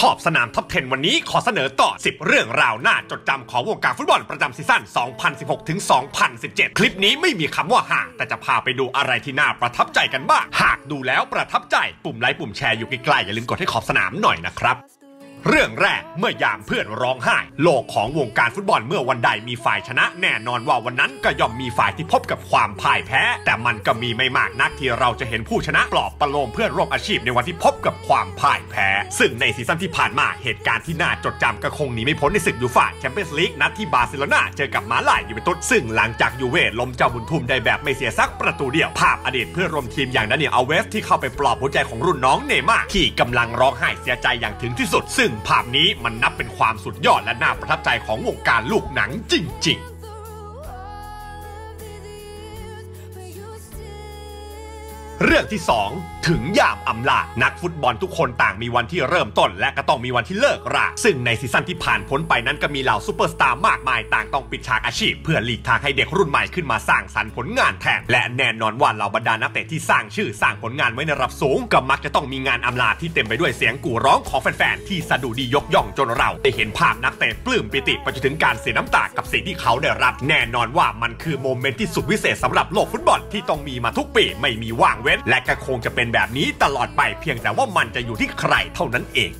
ขอบสนามท็อป 10 วันนี้ขอเสนอต่อ 10 เรื่องราวน่าจดจำของวงการฟุตบอลประจำซีซั่น 2016 ถึง 2017 คลิปนี้ไม่มีคำว่าห่าง แต่จะพาไปดูอะไรที่น่าประทับใจกันบ้าง หากดูแล้วประทับใจ ปุ่มไลค์ปุ่มแชร์อยู่ใกล้ๆอย่าลืมกดให้ขอบสนามหน่อยนะครับ เรื่องแรกเมื่อยามเพื่อนร้องไห้ โลกของวงการฟุตบอลเมื่อวันใดมีฝ่ายชนะ แน่นอนว่าวันนั้นก็ย่อมมีฝ่ายที่พบกับความพ่ายแพ้ แต่มันก็มีไม่มากนักที่เราจะเห็นผู้ชนะปลอบประโลมเพื่อนร่วมอาชีพในวันที่พบกับความพ่ายแพ้ ซึ่งในซีซั่นที่ผ่านมาเหตุการณ์ที่น่าจดจำก็คงหนีไม่พ้นในศึกยูฟ่าแชมเปี้ยนส์ลีกนัดที่บาร์เซโลนาเจอกับมาลายยูเวนตุสซึ่งหลังจากยูเว่ล้มเจ้าบุญทุ่มได้แบบไม่เสียสักประตูเดียวภาพอดีตเพื่อนร่วมทีมอย่างดานิเอลอัลเวสที่เข้าไปปลอบหัวใจของรุ่นน้องเนม่าที่กำลังร้องไห้เสียใจอย่างถึงที่สุดซึ่งภาพนี้มันนับเป็นความสุดยอดและน่าประทับใจของวงการลูกหนังจริง ๆ เรื่องที่ 2 ถึงยามอำลา นักฟุตบอลทุกคนต่างมีวันที่เริ่มต้น และก็ต้องมีวันที่เลิกรา ซึ่งในซีซั่นที่ผ่านพ้นไปนั้นก็มีเหล่าซูเปอร์สตาร์มากมายต่างต้องปิดฉากอาชีพ เพื่อหลีกทางให้เด็กรุ่นใหม่ขึ้นมาสร้างสรรค์ผลงานแทน และแน่นอนว่าเหล่าบรรดานักเตะที่สร้างชื่อสร้างผลงานไว้ในระดับสูง ก็มักจะต้องมีงานอำลาที่เต็มไปด้วยเสียงกู่ร้องของแฟนๆที่สะดุดียกย่องจนเราได้เห็นภาพนักเตะปลื้มปิติไปจนถึงการเสียน้ำตากับสิ่งที่เขาได้รับ แน่นอนว่ามันคือโมเมนต์ที่สุดวิเศษสำหรับโลกฟุตบอลที่ต้องมีมาทุกปีไม่มีว่างเว้นและก็คงจะเป็นแบบนี้ตลอดไปเพียงแต่ว่ามันจะอยู่ที่ใครเท่านั้นเอง